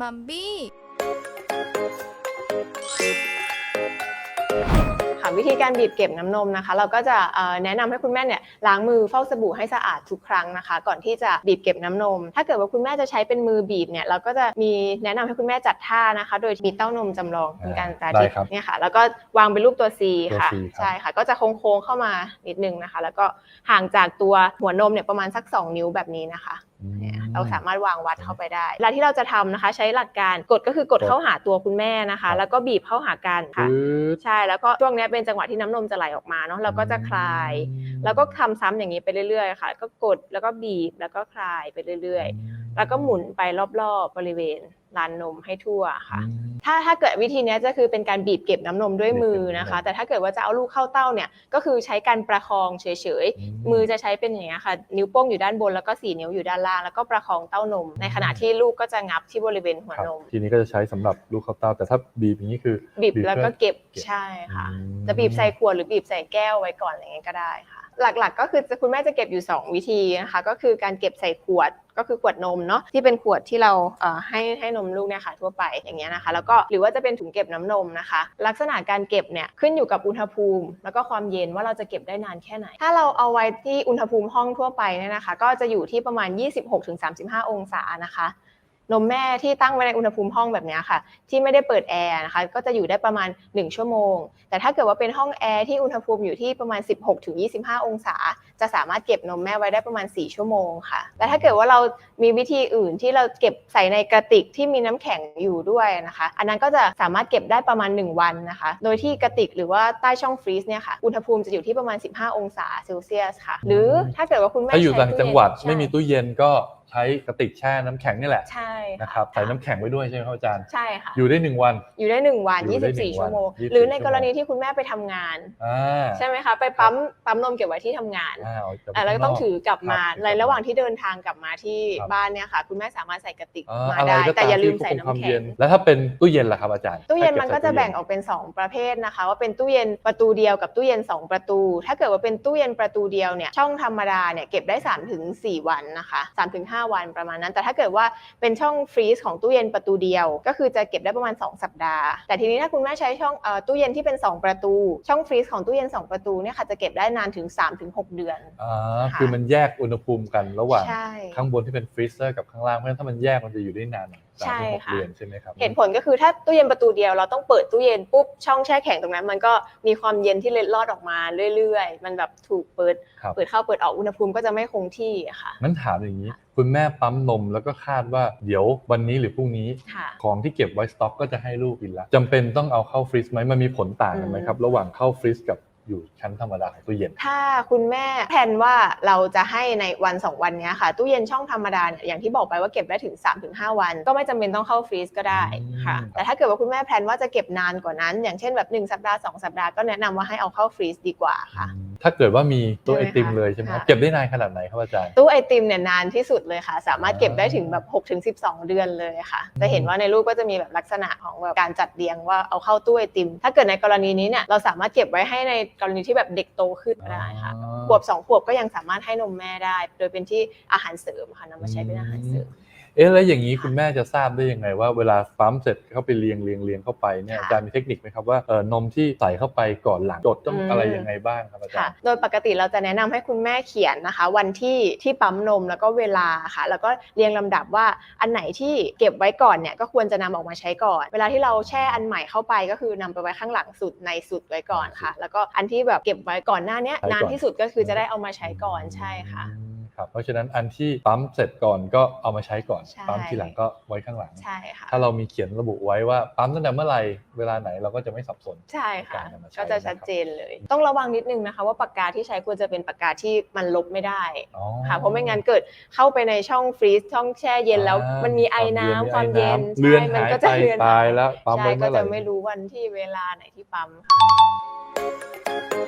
มัมบี้ ค่ะวิธีการบีบเก็บน้ำนมนะคะ เราก็จะเอ่อแนะนำให้คุณแม่เนี่ยล้างมือเฝ้าสบู่ให้สะอาดทุกครั้งนะคะ ก่อนที่จะบีบเก็บน้ำนม ถ้าเกิดว่าคุณแม่จะใช้เป็นมือบีบเนี่ยเราก็จะมีแนะนำให้คุณแม่จัดท่านะคะ โดยมีเต้านมจำลองเป็นการสาธิตได้ครับเนี่ยค่ะ แล้วก็วางเป็นรูปตัว C ตัวค่ะ C ครับ ใช่ค่ะ ก็จะโค้งๆเข้ามานิดนึงนะคะ แล้วก็ห่างจากตัวหัวนมเนี่ยประมาณสัก 2 นิ้วแบบนี้นะคะ อืม เนี่ยเราสามารถวางวัดเข้าไปได้เวลาที่เราจะทำนะคะ ใช้หลักการกดก็คือกดกดเข้าหาตัวคุณแม่นะครัคะบแล้วก็บีบเข้าหากันค่ะปึ๊ดใช่แล้วก็ช่วงเนี้ยเป็นจังหวะที่น้ำนมจะไหลออกมาเนาะเราก็จะคลาย แล้วก็ทำซ้ำอย่างนี้ไปเรื่อยๆค่ะ ก็กดแล้วก็บีบแล้วก็คลายไปเรื่อยๆ แล้วก็หมุนไปรอบๆบริเวณลานนมให้ทั่วค่ะอืมถ้าถ้าเกิดวิธีเนี้ยจะคือเป็นการบีบเก็บน้ำนมด้วยมือนะคะบีบเก็บน้ำนมแต่ถ้าเกิดว่าจะเอาลูกเข้าเต้าเนี่ย ก็คือใช้การประคองเฉยๆ มือจะใช้เป็นอย่างนี้ยค่ะ นิ้วโป้งอยู่ด้านบนแล้วก็สี่นิ้วอยู่ด้านล่าง แล้วก็ประคองเต้านม ในขณะที่ลูกก็จะงับที่บริเวณหัวครับนม ทีนี้ก็จะใช้สำหรับลูกข้าวเต้า แต่ถ้าบีบอย่างนี้คือบีบแล้วก็เก็บเก็บใช่ค่ะอืมจะบีบใส่ขวดหรือบีบใส่แก้วไว้ก่อนอะไรเงี้ยก็ได้ค่ะ หลักๆ ก็คือคุณแม่จะเก็บอยู่ 2 วิธีนะคะก็คือการเก็บใส่ขวดก็คือขวดนมเนาะที่เป็นขวดที่เราเให้ให้นมลูกเนี่ยค่ะทั่วไปอย่างเงี้ยนะคะ แล้วก็หรือว่าจะเป็นถุงเก็บน้ำนมนะคะ ลักษณะการเก็บเนี่ยขึ้นอยู่กับอุณหภูมิ แล้วก็ความเย็นว่าเราจะเก็บได้นานแค่ไหน ถ้าเราเอาไว้ที่อุณหภูมิห้องทั่วไปเนี่ยนะคะ ก็จะอยู่ที่ประมาณ 26-35 องศานะคะ นมแม่ที่ตั้งไว้ในอุณหภูมิห้องแบบเนี้ยค่ะ ที่ไม่ได้เปิดแอร์นะคะก็จะอยู่ได้ประมาณ 1 ชั่วโมง แต่ถ้าเกิดว่าเป็นห้องแอร์ที่อุณหภูมิอยู่ที่ประมาณ 16-25 องศา จะสามารถเก็บนมแม่ไว้ได้ประมาณ 4 ชั่วโมงค่ะแต่ถ้าเกิดว่าเรามีวิธีอื่นที่เราเก็บใส่ในกระติกที่มีน้ำแข็งอยู่ด้วยนะคะ อันนั้นก็จะสามารถเก็บได้ประมาณ 1 วันนะคะ โดยที่กระติกหรือว่าใต้ช่องฟรีซเนี่ยค่ะอุณหภูมิจะอยู่ที่ประมาณ 15 องศาเซลเซียสค่ะ หรือถ้าเกิดว่าคุณแม่ถ้าอยู่ใช้ต่างจังหวัดตู้เย็นไม่มีตู้เย็นก็ ใช้กระติกแช่น้ำแข็งนี่แหละใช่ค่ะนะครับใส่น้ำแข็งไว้ด้วยใช่ไหมครับอาจารย์ใช่ค่ะอยู่ได้หนึ่งวัน อยู่ได้1วันอยู่ได้หนึ่ง24 ชั่วโมงวัน24หรือในกรณีชั่วโมงที่คุณแม่ไปทำงานอ่าใช่ไหมคะไปปั๊มปั๊มนมเก็บไว้ที่ทำงานอ่าเอาจะไปอะแล้วก็ต้องข้านถือกลับมาครับในระหว่างที่เดินทางกลับมาที่ครับบ้านเนี่ยค่ะ คุณแม่สามารถใส่กระติกอ่ามาอะไรได้ก็แต่ตามอย่าลืมที่ใส่ควบคุความน้ำแข็เย็งนแล้วถ้าเป็นตู้เย็นล่ะครับอาจารย์ตู้เย็นถ้ามันบก็จะใส่แบ่งออกเป็น 2 ประเภทนะคะ ว่าเป็นตู้เย็นประตูเดียวกับตู้เย็น 2 ประตู ถ้าเกิดว่าเป็นตู้เย็นประตูเดียวเนี่ยช่องธรรมดาเนี่ยเก็บได้3ถึง4วันนะคะ3ถึง5 วันประมาณนั้น แต่ถ้าเกิดว่าเป็นช่องฟรีซของตู้เย็นประตูเดียว ก็คือจะเก็บได้ประมาณ 2 สัปดาห์ แต่ทีนี้ถ้าคุณแม่ใช้ช่องเอ่อตู้เย็นที่เป็น 2 ประตู ช่องฟรีซของตู้เย็น 2 ประตูเนี่ยค่ะจะเก็บได้นานถึง3ถึง6เดือนอ่าค่ะคือมันแยกอุณหภูมิกันระหว่างใช่ข้างบนที่เป็นฟรีเซอร์กับข้างล่างเพราะฉะนั้นถ้ามันแยกมันจะอยู่ได้นานหน่อย สามใช่ถึงหกค่ะเดือนใช่ไหมครับเหตุผลก็คือถ้าตู้เย็นประตูเดียวเราต้องเปิดตู้เย็นปุ๊บช่องแช่แข็งตรงนั้น มันก็มีความเย็นที่เล็ดลอดออกมาเรื่อยๆ มันแบบถูกเปิดครับเปิดเข้าเปิดออกอุณหภูมิก็จะไม่คงที่อะค่ะงั้นถามอย่างนี้ คุณแม่ปั๊มนมแล้วก็คาดว่าเดี๋ยววันนี้หรือพรุ่งนี้ค่ะของที่เก็บไว้สต็อกก็จะให้ลูกกินแล้วจำเป็นต้องเอาเข้าฟรีซไหมมันมีผลต่างกันไหมครับระหว่างเข้าฟรีซกับ อยู่ชั้นธรรมดาของตู้เย็น ถ้าคุณแม่แผนว่าเราจะให้ในวันสองวันเนี้ยค่ะ ตู้เย็นช่องธรรมดาเนี่ยอย่างที่บอกไปว่าเก็บได้ถึง 3-5 วัน ก็ไม่จำเป็นต้องเข้าฟรีซก็ได้ค่ะอืมแต่ถ้าเกิดว่าคุณแม่แพลนว่าจะเก็บนานกว่านั้น อย่างเช่นแบบ 1 สัปดาห์ 2 สัปดาห์ก็แนะนำว่าให้เอาเข้าฟรีซดีกว่าค่ะถ้าเกิดว่ามีตู้ใช่ไอไหมติมคะเลยใช่ไหมครับค่ะเก็บได้นานขนาดไหนครับอาจารย์ตู้ไอติมเนี่ยนานที่สุดเลยค่ะ สามารถเก็บได้ถึงแบบ6ถึง12 เดือนเลยค่ะจะเห็นว่าในรูปก็จะมีแบบลักษณะของแบบการจัดเรียงว่าเอาเข้าตู้ไอติม ถ้าเกิดในกรณีนี้เนี่ยเราสามารถเก็บไว้ให้ในกรณีที่แบบเด็กโตขึ้นก็ได้ค่ะอ๋อขวบสองขวบก็ยังสามารถให้นมแม่ได้ โดยเป็นที่อาหารเสริมค่ะนำมาใช้เป็นอาหารเสริม เอ๊ะแล้วอย่างนี้คุณแม่จะทราบได้ยังไงว่าเวลาปั๊มเสร็จเข้าไปเรียงเรียงเรียงเข้าไปเนี่ยค่ะอาจารย์มีเทคนิคไหมครับว่าเออนมที่ใส่เข้าไปก่อนหลังจดต้องอืมอะไรยังไงบ้างครับอาจาค่ะรย์โดยปกติเราจะแนะนำให้คุณแม่เขียนนะคะ วันที่ที่ปั๊มนมแล้วก็เวลาค่ะ แล้วก็เรียงลำดับว่าอันไหนที่เก็บไว้ก่อนเนี่ยก็ควรจะนำออกมาใช้ก่อน เวลาที่เราแช่อันใหม่เข้าไปก็คือนำไปไว้ข้างหลังสุดในสุดไว้ก่อนค่ะ แล้วก็อันที่แบบเก็บไว้ก่อนหน้าเนี้ยใช้ก่อนนานที่สุดก็คือจะได้เอามาใช้ก่อนใช่ค่ะอืม ครับเพราะฉะนั้นอันที่ปั๊มเสร็จก่อนก็เอามาใช้ก่อน ใช่ ปั๊มทีหลังก็ไว้ข้างหลัง ใช่ค่ะ ถ้าเรามีเขียนระบุไว้ว่าปั๊มตั้งแต่เมื่อไหร่เวลาไหนเราก็จะไม่สับสน ใช่ค่ะการนำมาใช้ ก็จะชัดเจนเลย ต้องระวังนิดนึงนะคะ ว่าปากกาที่ใช้ควรจะเป็นปากกาที่มันลบไม่ได้อ๋อ ค่ะเพราะไม่งั้นเกิดเข้าไปในช่องฟรีซช่องแช่เย็นแล้ว อ่ามันมีไอน้ำความเย็นเลือนใช่มัหายก็ไปจะเลือนตายแล้วปั๊มใช่ไว้ก็เมื่อไหร่ จะไม่รู้วันที่เวลาไหนที่ปั๊มค่ะ